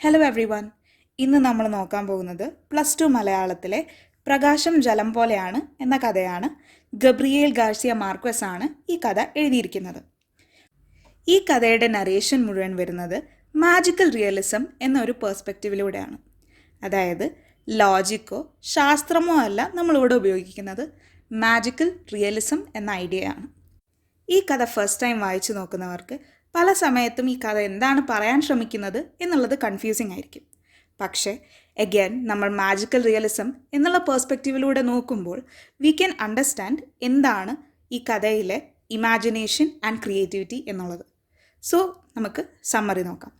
Hello every one ഇന്ന് നമ്മൾ നോക്കാൻ പോകുന്നത് പ്ലസ് ടു മലയാളത്തിലെ പ്രകാശം ജലം പോലെയാണ് എന്ന കഥയാണ് ഗബ്രിയേൽ ഗാർസിയ മാർക്വസ് ആണ് ഈ കഥ എഴുതിയിരിക്കുന്നത്. ഈ കഥയുടെ നരേഷൻ മുഴുവൻ വരുന്നത് മാജിക്കൽ റിയലിസം എന്നൊരു പേഴ്സ്പെക്റ്റീവിലൂടെയാണ് അതായത് ലോജിക്കോ ശാസ്ത്രമോ അല്ല നമ്മളിവിടെ ഉപയോഗിക്കുന്നത് മാജിക്കൽ റിയലിസം എന്ന ഐഡിയയാണ് ഈ കഥ ഫസ്റ്റ് ടൈം വായിച്ചു നോക്കുന്നവർക്ക് പല സമയത്തും ഈ കഥ എന്താണ് പറയാൻ ശ്രമിക്കുന്നത് എന്നുള്ളത് കൺഫ്യൂസിങ് ആയിരിക്കും. പക്ഷേ എഗെയിൻ നമ്മൾ മാജിക്കൽ റിയലിസം എന്നുള്ള പേഴ്സ്പെക്റ്റീവിലൂടെ നോക്കുമ്പോൾ വി ക്യാൻ അണ്ടർസ്റ്റാൻഡ് എന്താണ് ഈ കഥയിലെ ഇമാജിനേഷൻ ആൻഡ് ക്രിയേറ്റിവിറ്റി എന്നുള്ളത്. സോ നമുക്ക് സമ്മറി നോക്കാം.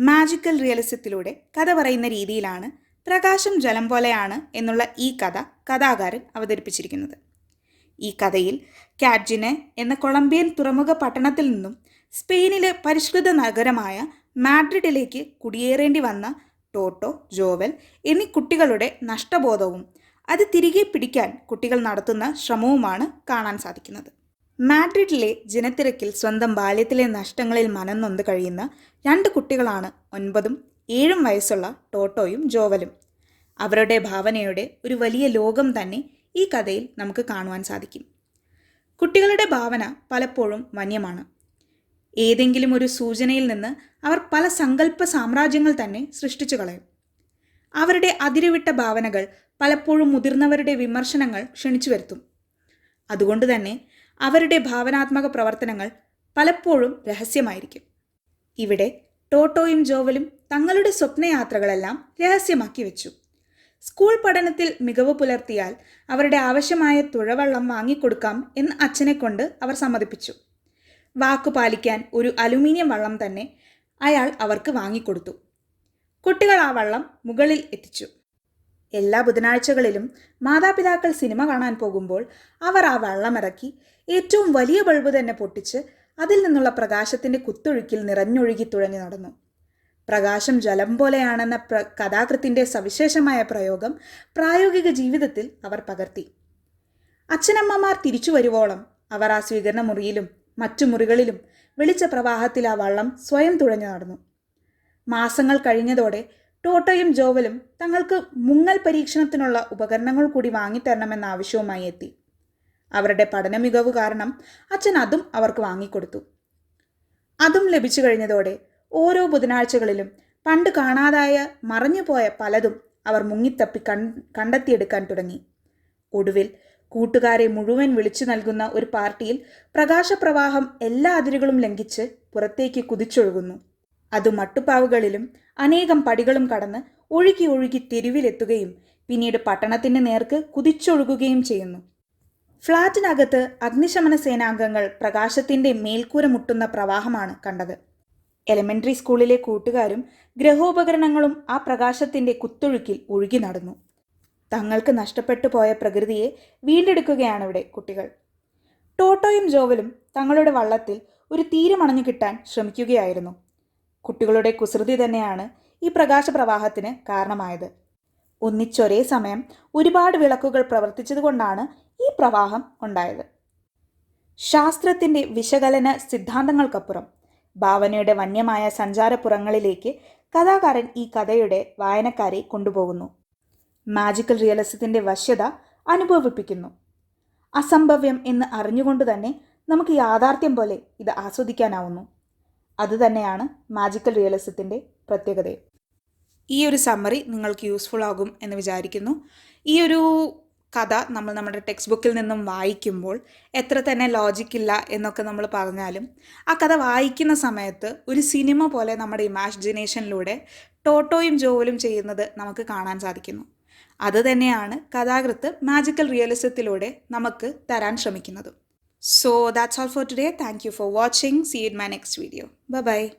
മാജിക്കൽ റിയലിസത്തിലൂടെ കഥ പറയുന്ന രീതിയിലാണ് പ്രകാശം ജലം പോലെയാണ് എന്നുള്ള ഈ കഥ കഥാകാരൻ അവതരിപ്പിച്ചിരിക്കുന്നത്. ഈ കഥയിൽ കാഡ്ജിനെ എന്ന കൊളംബിയൻ തുറമുഖ പട്ടണത്തിൽ നിന്നും സ്പെയിനിലെ പരിഷ്കൃത നഗരമായ മാഡ്രിഡിലേക്ക് കുടിയേറേണ്ടി വന്ന ടോട്ടോ ജോവൽ എന്നീ കുട്ടികളുടെ നഷ്ടബോധവും അത് തിരികെ പിടിക്കാൻ കുട്ടികൾ നടത്തുന്ന ശ്രമവുമാണ് കാണാൻ സാധിക്കുന്നത്. മാഡ്രിഡിലെ ജനത്തിരക്കിൽ സ്വന്തം ബാല്യത്തിലെ നഷ്ടങ്ങളിൽ മനംനൊന്ത് കഴിയുന്ന രണ്ട് കുട്ടികളാണ് ഒൻപതും ഏഴും വയസ്സുള്ള ടോട്ടോയും ജോവലും. അവരുടെ ഭാവനയുടെ ഒരു വലിയ ലോകം തന്നെ ഈ കഥയിൽ നമുക്ക് കാണുവാൻ സാധിക്കും. കുട്ടികളുടെ ഭാവന പലപ്പോഴും വന്യമാണ്. ഏതെങ്കിലും ഒരു സൂചനയിൽ നിന്ന് അവർ പല സങ്കല്പ സാമ്രാജ്യങ്ങൾ തന്നെ സൃഷ്ടിച്ചു കളയും. അവരുടെ അതിരുവിട്ട ഭാവനകൾ പലപ്പോഴും മുതിർന്നവരുടെ വിമർശനങ്ങൾ ക്ഷണിച്ചു വരുത്തും. അതുകൊണ്ട് തന്നെ അവരുടെ ഭാവനാത്മക പ്രവർത്തനങ്ങൾ പലപ്പോഴും രഹസ്യമായിരിക്കും. ഇവിടെ ടോട്ടോയും ജോവലും തങ്ങളുടെ സ്വപ്നയാത്രകളെല്ലാം രഹസ്യമാക്കി വെച്ചു. സ്കൂൾ പഠനത്തിൽ മികവ് പുലർത്തിയാൽ അവരുടെ ആവശ്യമായ തുഴവള്ളം വാങ്ങിക്കൊടുക്കാം എന്ന് അച്ഛനെ കൊണ്ട് അവർ സമ്മതിപ്പിച്ചു. വാക്കു പാലിക്കാൻ ഒരു അലുമിനിയം വള്ളം തന്നെ അയാൾ അവർക്ക് വാങ്ങിക്കൊടുത്തു. കുട്ടികൾ ആ വള്ളം മുകളിൽ എത്തിച്ചു. എല്ലാ ബുധനാഴ്ചകളിലും മാതാപിതാക്കൾ സിനിമ കാണാൻ പോകുമ്പോൾ അവർ ആ വള്ളമിറക്കി ഏറ്റവും വലിയ ബൾബ് തന്നെ പൊട്ടിച്ച് അതിൽ നിന്നുള്ള പ്രകാശത്തിന്റെ കുത്തൊഴുക്കിൽ നിറഞ്ഞൊഴുകി തുഴഞ്ഞു നടന്നു. പ്രകാശം ജലം പോലെയാണെന്ന പ്ര കഥാകൃത്തിന്റെ സവിശേഷമായ പ്രയോഗം പ്രായോഗിക ജീവിതത്തിൽ അവർ പകർത്തി. അച്ഛനമ്മമാർ തിരിച്ചു വരുവോളം അവർ ആ സ്വീകരണ മുറിയിലും മറ്റു മുറികളിലും വെളിച്ച പ്രവാഹത്തിൽ ആ വള്ളം സ്വയം തുഴഞ്ഞു നടന്നു. മാസങ്ങൾ കഴിഞ്ഞതോടെ ടോട്ടോയും ജോവലും തങ്ങൾക്ക് മുങ്ങൽ പരീക്ഷണത്തിനുള്ള ഉപകരണങ്ങൾ കൂടി വാങ്ങിത്തരണമെന്ന ആവശ്യവുമായി എത്തി. അവരുടെ പഠന മികവ് കാരണം അച്ഛൻ അതും അവർക്ക് വാങ്ങിക്കൊടുത്തു. അതും ലഭിച്ചു കഴിഞ്ഞതോടെ ഓരോ ബുധനാഴ്ചകളിലും. പണ്ട് കാണാതായ മറഞ്ഞുപോയ പലതും അവർ മുങ്ങിത്തപ്പി കൺ കണ്ടെത്തിയെടുക്കാൻ തുടങ്ങി. ഒടുവിൽ കൂട്ടുകാരെ മുഴുവൻ വിളിച്ചു നൽകുന്ന ഒരു പാർട്ടിയിൽ പ്രകാശപ്രവാഹം എല്ലാ അതിരുകളും ലംഘിച്ച് പുറത്തേക്ക് കുതിച്ചൊഴുകുന്നു. അത് മട്ടുപ്പാവുകളിലും അനേകം പടികളും കടന്ന് ഒഴുകി ഒഴുകി തെരുവിലെത്തുകയും പിന്നീട് പട്ടണത്തിന്റെ നേർക്ക് കുതിച്ചൊഴുകുകയും ചെയ്യുന്നു. ഫ്ളാറ്റിനകത്ത് അഗ്നിശമന സേനാംഗങ്ങൾ പ്രകാശത്തിന്റെ മേൽക്കൂര മുട്ടുന്ന പ്രവാഹമാണ് കണ്ടത്. എലിമെന്ററി സ്കൂളിലെ കൂട്ടുകാരും ഗ്രഹോപകരണങ്ങളും ആ പ്രകാശത്തിന്റെ കുത്തൊഴുക്കിൽ ഒഴുകി നടന്നു. തങ്ങൾക്ക് നഷ്ടപ്പെട്ടു പോയ പ്രകൃതിയെ വീണ്ടെടുക്കുകയാണ് ഇവിടെ കുട്ടികൾ. ടോട്ടോയും ജോവലും തങ്ങളുടെ വള്ളത്തിൽ ഒരു തീരമണഞ്ഞു കിട്ടാൻ ശ്രമിക്കുകയായിരുന്നു. കുട്ടികളുടെ കുസൃതി തന്നെയാണ് ഈ പ്രകാശപ്രവാഹത്തിന് കാരണമായത്. ഒന്നിച്ചൊരേ സമയം ഒരുപാട് വിളക്കുകൾ പ്രവർത്തിച്ചതുകൊണ്ടാണ് ഈ പ്രവാഹം ഉണ്ടായത്. ശാസ്ത്രത്തിന്റെ വിശകലന സിദ്ധാന്തങ്ങൾക്കപ്പുറം ഭാവനയുടെ വന്യമായ സഞ്ചാരപ്പുറങ്ങളിലേക്ക് കഥാകാരൻ ഈ കഥയുടെ വായനക്കാരെ കൊണ്ടുപോകുന്നു. മാജിക്കൽ റിയലിസത്തിന്റെ വശ്യത അനുഭവിപ്പിക്കുന്നു. അസംഭവ്യം എന്ന് അറിഞ്ഞുകൊണ്ട് തന്നെ നമുക്ക് യാഥാർത്ഥ്യം പോലെ ഇത് ആസ്വദിക്കാനാവുന്നു. അതുതന്നെയാണ് മാജിക്കൽ റിയലിസത്തിന്റെ പ്രത്യേകതയും. ഈ ഒരു സമ്മറി നിങ്ങൾക്ക് യൂസ്ഫുൾ ആകും എന്ന് വിചാരിക്കുന്നു. ഈ ഒരു കഥ നമ്മൾ നമ്മുടെ ടെക്സ്റ്റ് ബുക്കിൽ നിന്നും വായിക്കുമ്പോൾ എത്ര തന്നെ ലോജിക്കില്ല എന്നൊക്കെ നമ്മൾ പറഞ്ഞാലും ആ കഥ വായിക്കുന്ന സമയത്ത് ഒരു സിനിമ പോലെ നമ്മുടെ ഇമാജിനേഷനിലൂടെ ടോട്ടോയും ജോവലും ചെയ്യുന്നത് നമുക്ക് കാണാൻ സാധിക്കുന്നു. അത് തന്നെയാണ് കഥാകൃത്ത് മാജിക്കൽ റിയലിസത്തിലൂടെ നമുക്ക് തരാൻ ശ്രമിക്കുന്നതും. So that's all for today thank you for watching see in my next video bye